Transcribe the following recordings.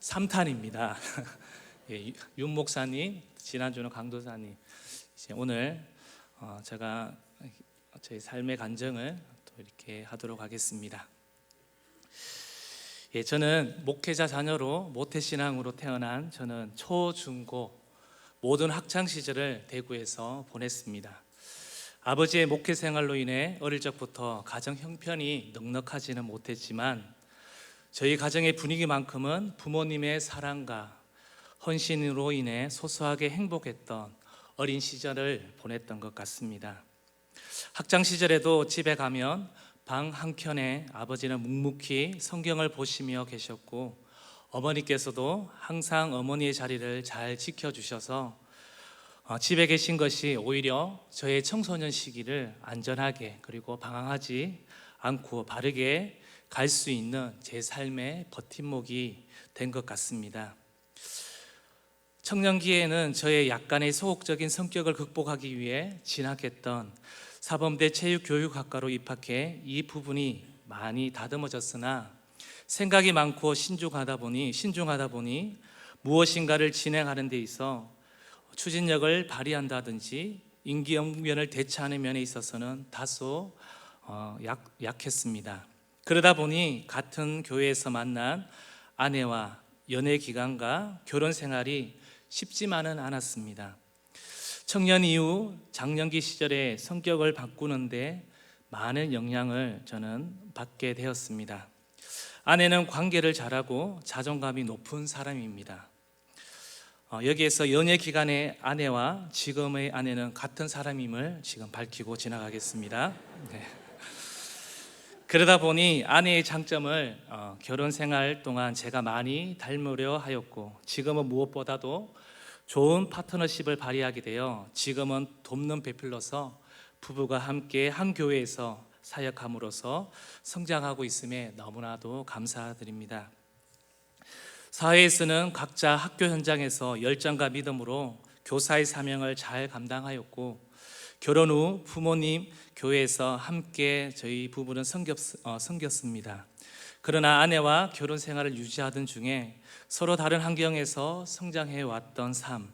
3탄입니다. 예, 윤 목사님, 지난주는 강도사님. 이제 오늘 어, 제가 저희 삶의 간증을 또 이렇게 하도록 하겠습니다. 예, 저는 목회자 자녀로 모태신앙으로 태어난 저는 초, 중, 고 모든 학창 시절을 대구에서 보냈습니다. 아버지의 목회 생활로 인해 어릴 적부터 가정 형편이 넉넉하지는 못했지만 저희 가정의 분위기만큼은 부모님의 사랑과 헌신으로 인해 소소하게 행복했던 어린 시절을 보냈던 것 같습니다. 학창 시절에도 집에 가면 방 한켠에 아버지는 묵묵히 성경을 보시며 계셨고 어머니께서도 항상 어머니의 자리를 잘 지켜주셔서 어, 집에 계신 것이 오히려 저의 청소년 시기를 안전하게 그리고 방황하지 않고 바르게 갈 수 있는 제 삶의 버팀목이 된 것 같습니다. 청년기에는 저의 약간의 소극적인 성격을 극복하기 위해 진학했던 사범대 체육교육학과로 입학해 이 부분이 많이 다듬어졌으나 생각이 많고 신중하다 보니 신중하다 보니 무엇인가를 진행하는 데 있어 추진력을 발휘한다든지 임기응변을 대처하는 면에 있어서는 다소 어, 약, 약했습니다. 그러다 보니 같은 교회에서 만난 아내와 연애 기간과 결혼 생활이 쉽지만은 않았습니다. 청년 이후 장년기 시절에 성격을 바꾸는데 많은 영향을 저는 받게 되었습니다. 아내는 관계를 잘하고 자존감이 높은 사람입니다. 어, 여기에서 연애 기간의 아내와 지금의 아내는 같은 사람임을 지금 밝히고 지나가겠습니다. 네. 그러다 보니 아내의 장점을 어, 결혼 생활 동안 제가 많이 닮으려 하였고 지금은 무엇보다도 좋은 파트너십을 발휘하게 되어 지금은 돕는 배필로서 부부가 함께 한 교회에서 사역함으로써 성장하고 있음에 너무나도 감사드립니다. 사회에서는 각자 학교 현장에서 열정과 믿음으로 교사의 사명을 잘 감당하였고 결혼 후 부모님 교회에서 함께 저희 부부는 섬겼, 어, 섬겼습니다. 그러나 아내와 결혼 생활을 유지하던 중에 서로 다른 환경에서 성장해 왔던 삶,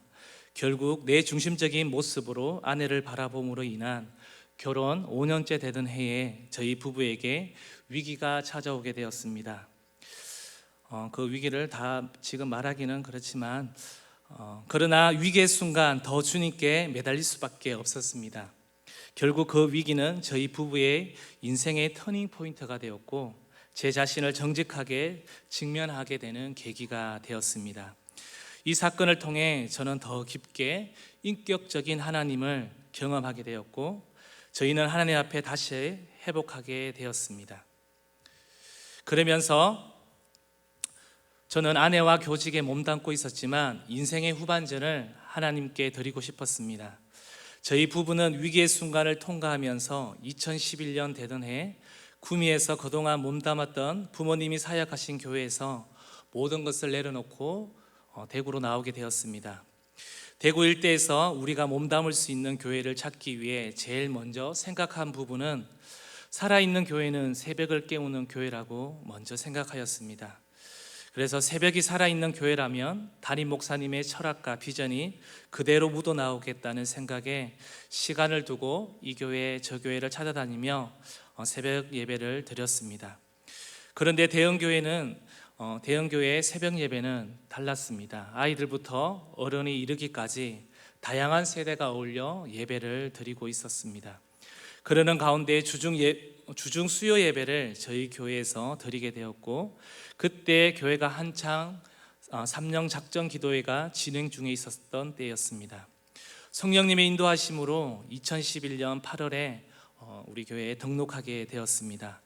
결국 내 중심적인 모습으로 아내를 바라봄으로 인한 결혼 5년째 되던 해에 저희 부부에게 위기가 찾아오게 되었습니다. 어, 그 위기를 다 지금 말하기는 그렇지만 어, 그러나 위기의 순간 더 주님께 매달릴 수밖에 없었습니다. 결국 그 위기는 저희 부부의 인생의 터닝 포인트가 되었고 제 자신을 정직하게 직면하게 되는 계기가 되었습니다. 이 사건을 통해 저는 더 깊게 인격적인 하나님을 경험하게 되었고 저희는 하나님 앞에 다시 회복하게 되었습니다. 그러면서 저는 아내와 교직에 몸담고 있었지만 인생의 후반전을 하나님께 드리고 싶었습니다. 저희 부부는 위기의 순간을 통과하면서 2011년 되던 해 구미에서 그동안 몸담았던 부모님이 사역하신 교회에서 모든 것을 내려놓고 어, 대구로 나오게 되었습니다. 대구 일대에서 우리가 몸담을 수 있는 교회를 찾기 위해 제일 먼저 생각한 부분은 살아있는 교회는 새벽을 깨우는 교회라고 먼저 생각하였습니다. 그래서 새벽이 살아있는 교회라면 담임 목사님의 철학과 비전이 그대로 묻어나오겠다는 생각에 시간을 두고 이 교회 저 교회를 찾아다니며 어, 새벽 예배를 드렸습니다. 그런데 대형 교회는 어, 대형 교회의 새벽 예배는 달랐습니다. 아이들부터 어른이 이르기까지 다양한 세대가 어울려 예배를 드리고 있었습니다. 그러는 가운데 주중 예, 주중 수요 예배를 저희 교회에서 드리게 되었고 그때 교회가 한창 어, 삼령 작전 기도회가 진행 중에 있었던 때였습니다. 성령님의 인도하심으로 2011년 8월에 어, 우리 교회에 등록하게 되었습니다.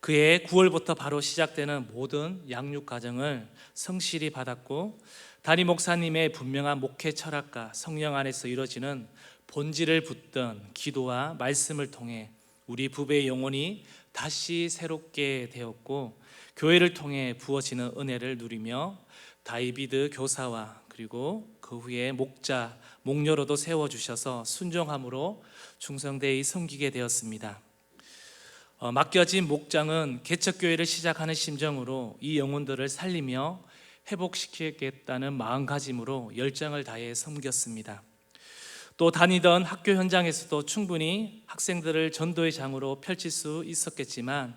그해 9월부터 바로 시작되는 모든 양육 과정을 성실히 받았고 담임 목사님의 분명한 목회 철학과 성령 안에서 이루어지는 본질을 붙든 기도와 말씀을 통해 우리 부부의 영혼이 다시 새롭게 되었고 교회를 통해 부어지는 은혜를 누리며 다이비드 교사와 그리고 그 후에 목자 목녀로도 세워 주셔서 순종함으로 충성되이 섬기게 되었습니다. 어, 맡겨진 목장은 개척교회를 시작하는 심정으로 이 영혼들을 살리며 회복시키겠다는 마음가짐으로 열정을 다해 섬겼습니다. 또 다니던 학교 현장에서도 충분히 학생들을 전도의 장으로 펼칠 수 있었겠지만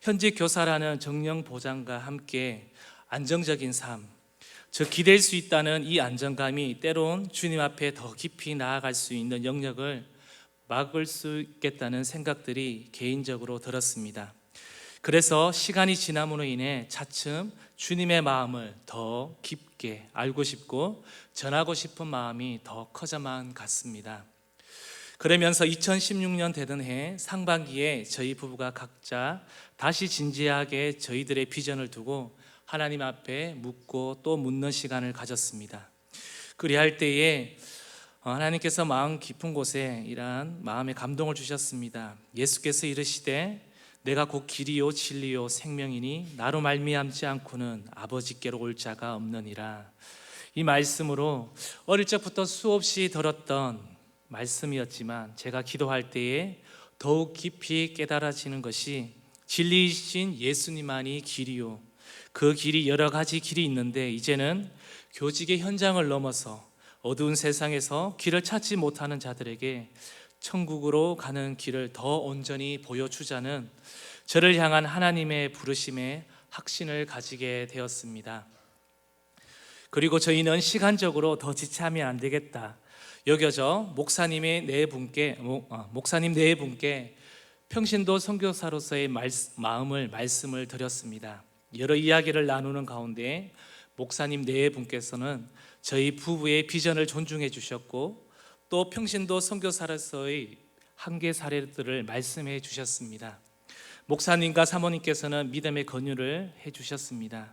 현직 교사라는 정령 보장과 함께 안정적인 삶, 즉 기댈 수 있다는 이 안정감이 때론 주님 앞에 더 깊이 나아갈 수 있는 영역을 막을 수 있겠다는 생각들이 개인적으로 들었습니다. 그래서 시간이 지남으로 인해 차츰 주님의 마음을 더 깊게 알고 싶고 전하고 싶은 마음이 더 커져만 갔습니다. 그러면서 2016년 되던 해 상반기에 저희 부부가 각자 다시 진지하게 저희들의 비전을 두고 하나님 앞에 묻고 또 묻는 시간을 가졌습니다. 그리할 때에 어, 하나님께서 마음 깊은 곳에 이러한 마음의 감동을 주셨습니다. 예수께서 이르시되 내가 곧 길이요 진리요 생명이니 나로 말미암지 않고는 아버지께로 올 자가 없느니라. 이 말씀으로 어릴 적부터 수없이 들었던 말씀이었지만 제가 기도할 때에 더욱 깊이 깨달아지는 것이 진리이신 예수님만이 길이요. 그 길이 여러 가지 길이 있는데 이제는 교직의 현장을 넘어서 어두운 세상에서 길을 찾지 못하는 자들에게 천국으로 가는 길을 더 온전히 보여주자는 저를 향한 하나님의 부르심에 확신을 가지게 되었습니다. 그리고 저희는 시간적으로 더 지체하면 안 되겠다. 여겨져 목사님의 네 분께 목- 어, 목사님 네 분께 평신도 선교사로서의 말, 마음을 말씀을 드렸습니다. 여러 이야기를 나누는 가운데 목사님 네 분께서는 저희 부부의 비전을 존중해 주셨고 또 평신도 선교사로서의 한계 사례들을 말씀해 주셨습니다. 목사님과 사모님께서는 믿음의 권유를 해 주셨습니다.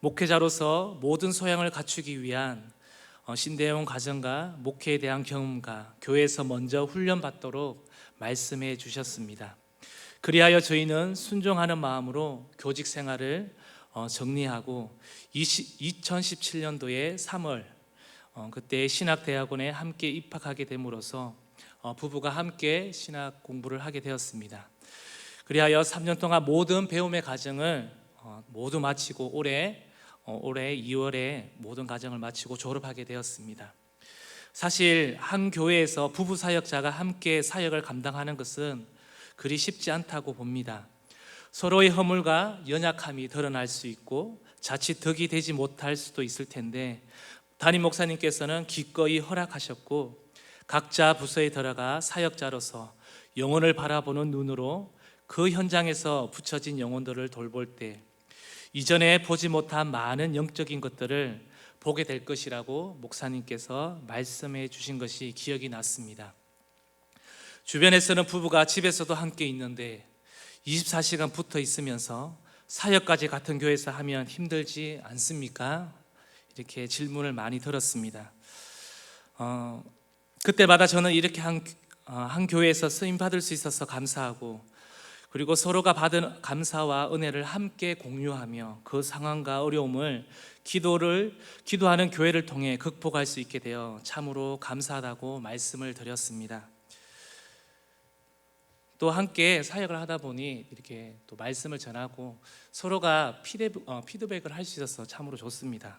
목회자로서 모든 소양을 갖추기 위한 어, 신대용 가정과 목회에 대한 경험과 교회에서 먼저 훈련받도록 말씀해 주셨습니다. 그리하여 저희는 순종하는 마음으로 교직 생활을 어, 정리하고 2017년도에 3월 어, 그때 신학대학원에 함께 입학하게 됨으로써 어, 부부가 함께 신학 공부를 하게 되었습니다. 그리하여 3년 동안 모든 배움의 과정을 어, 모두 마치고 올해 어, 올해 2월에 모든 과정을 마치고 졸업하게 되었습니다. 사실 한 교회에서 부부 사역자가 함께 사역을 감당하는 것은 그리 쉽지 않다고 봅니다. 서로의 허물과 연약함이 드러날 수 있고 자칫 덕이 되지 못할 수도 있을 텐데 담임 목사님께서는 기꺼이 허락하셨고 각자 부서에 들어가 사역자로서 영혼을 바라보는 눈으로 그 현장에서 붙여진 영혼들을 돌볼 때 이전에 보지 못한 많은 영적인 것들을 보게 될 것이라고 목사님께서 말씀해 주신 것이 기억이 났습니다. 주변에서는 부부가 집에서도 함께 있는데 24시간 붙어 있으면서 사역까지 같은 교회에서 하면 힘들지 않습니까? 이렇게 질문을 많이 들었습니다. 어, 그때마다 저는 이렇게 한, 어, 한 교회에서 쓰임 받을 수 있어서 감사하고 그리고 서로가 받은 감사와 은혜를 함께 공유하며 그 상황과 어려움을 기도를 기도하는 교회를 통해 극복할 수 있게 되어 참으로 감사하다고 말씀을 드렸습니다. 또 함께 사역을 하다 보니 이렇게 또 말씀을 전하고 서로가 어, 피드백을 할 수 있어서 참으로 좋습니다.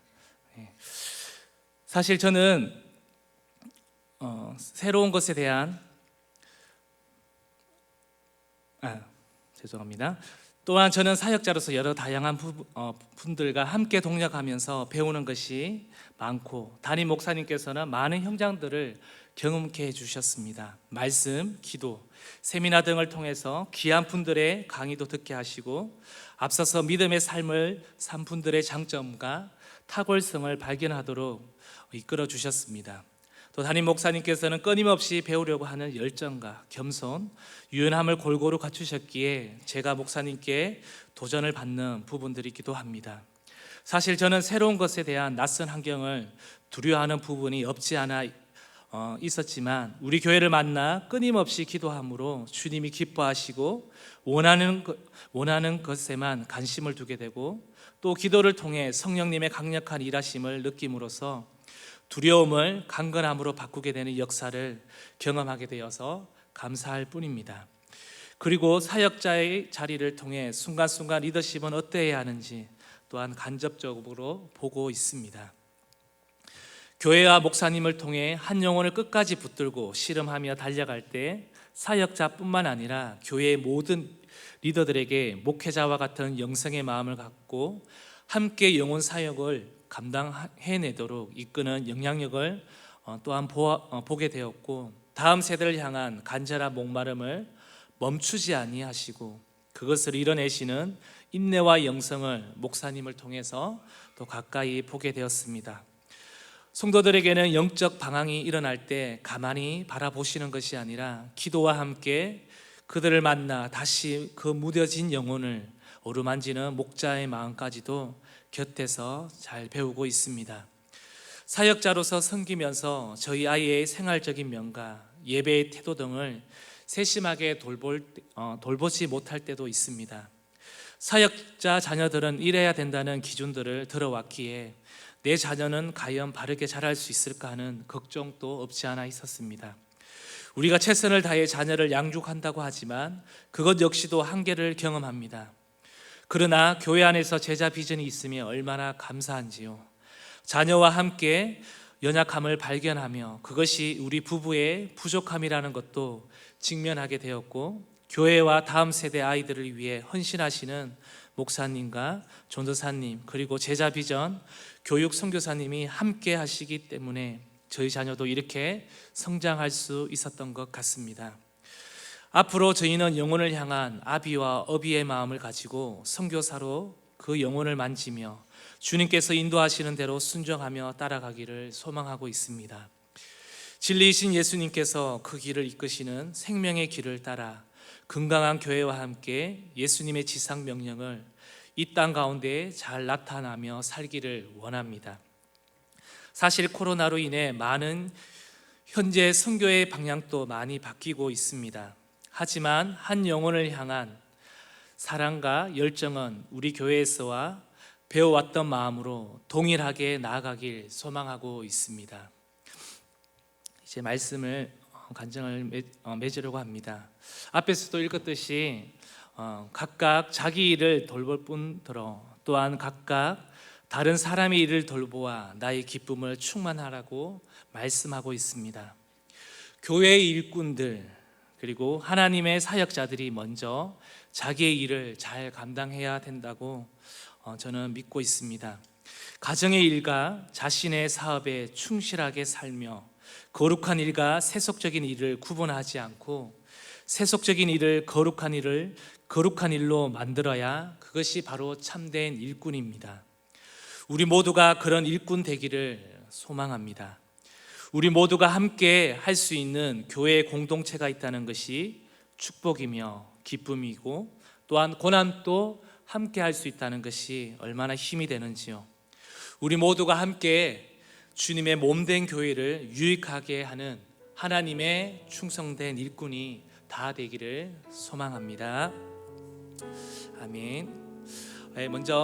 예. 사실 저는 어, 새로운 것에 대한 아, 죄송합니다. 또한 저는 사역자로서 여러 다양한 부- 어, 분들과 함께 동력하면서 배우는 것이 많고 담임 목사님께서는 많은 현장들을 경험케 해주셨습니다. 말씀, 기도, 세미나 등을 통해서 귀한 분들의 강의도 듣게 하시고 앞서서 믿음의 삶을 산 분들의 장점과 탁월성을 발견하도록 이끌어 주셨습니다. 또 담임 목사님께서는 끊임없이 배우려고 하는 열정과 겸손, 유연함을 골고루 갖추셨기에 제가 목사님께 도전을 받는 부분들이기도 합니다. 사실 저는 새로운 것에 대한 낯선 환경을 두려워하는 부분이 없지 않아 어, 있었지만 우리 교회를 만나 끊임없이 기도함으로 주님이 기뻐하시고 원하는 것- 원하는 것에만 관심을 두게 되고 또 기도를 통해 성령님의 강력한 일하심을 느낌으로써 두려움을 강건함으로 바꾸게 되는 역사를 경험하게 되어서 감사할 뿐입니다. 그리고 사역자의 자리를 통해 순간순간 리더십은 어떠해야 하는지 또 또한 간접적으로 보고 있습니다. 교회와 목사님을 통해 한 영혼을 끝까지 붙들고 씨름하며 달려갈 때 사역자뿐만 아니라 교회의 모든 리더들에게 목회자와 같은 영성의 마음을 갖고 함께 영혼 사역을 감당해내도록 이끄는 영향력을 어, 또한 어, 보게 되었고 다음 세대를 향한 간절한 목마름을 멈추지 아니하시고 그것을 이뤄내시는 인내와 영성을 목사님을 통해서 또 가까이 보게 되었습니다. 성도들에게는 영적 방황이 일어날 때 가만히 바라보시는 것이 아니라 기도와 함께 그들을 만나 다시 그 무뎌진 영혼을 어루만지는 목자의 마음까지도 곁에서 잘 배우고 있습니다. 사역자로서 섬기면서 저희 아이의 생활적인 면과 예배의 태도 등을 세심하게 돌볼, 어, 돌보지 못할 때도 있습니다. 사역자 자녀들은 이래야 된다는 기준들을 들어왔기에 내 자녀는 과연 바르게 자랄 수 있을까 하는 걱정도 없지 않아 있었습니다. 우리가 최선을 다해 자녀를 양육한다고 하지만 그것 역시도 한계를 경험합니다. 그러나 교회 안에서 제자 비전이 있으면 얼마나 감사한지요. 자녀와 함께 연약함을 발견하며 그것이 우리 부부의 부족함이라는 것도 직면하게 되었고 교회와 다음 세대 아이들을 위해 헌신하시는 목사님과 전도사님 그리고 제자 비전 교육 선교사님이 함께 하시기 때문에 저희 자녀도 이렇게 성장할 수 있었던 것 같습니다. 앞으로 저희는 영혼을 향한 아비와 어비의 마음을 가지고 선교사로 그 영혼을 만지며 주님께서 인도하시는 대로 순종하며 따라가기를 소망하고 있습니다. 진리이신 예수님께서 그 길을 이끄시는 생명의 길을 따라 건강한 교회와 함께 예수님의 지상 명령을 이 땅 가운데 잘 나타나며 살기를 원합니다. 사실 코로나로 인해 많은 현재 선교의 방향도 많이 바뀌고 있습니다. 하지만 한 영혼을 향한 사랑과 열정은 우리 교회에서와 배워왔던 마음으로 동일하게 나아가길 소망하고 있습니다. 이제 말씀을 어, 간증을 맺- 어, 맺으려고 합니다. 앞에서도 읽었듯이 어, 각각 자기 일을 돌볼 뿐더러 또한 각각 다른 사람의 일을 돌보아 나의 기쁨을 충만하라고 말씀하고 있습니다. 교회의 일꾼들 그리고 하나님의 사역자들이 먼저 자기의 일을 잘 감당해야 된다고 어, 저는 믿고 있습니다. 가정의 일과 자신의 사업에 충실하게 살며 거룩한 일과 세속적인 일을 구분하지 않고 세속적인 일을 거룩한 일을 거룩한 일로 만들어야 그것이 바로 참된 일꾼입니다. 우리 모두가 그런 일꾼 되기를 소망합니다. 우리 모두가 함께 할 수 있는 교회 공동체가 있다는 것이 축복이며 기쁨이고 또한 고난도 함께 할 수 있다는 것이 얼마나 힘이 되는지요. 우리 모두가 함께 주님의 몸된 교회를 유익하게 하는 하나님의 충성된 일꾼이 다 되기를 소망합니다. 아멘. 네, 먼저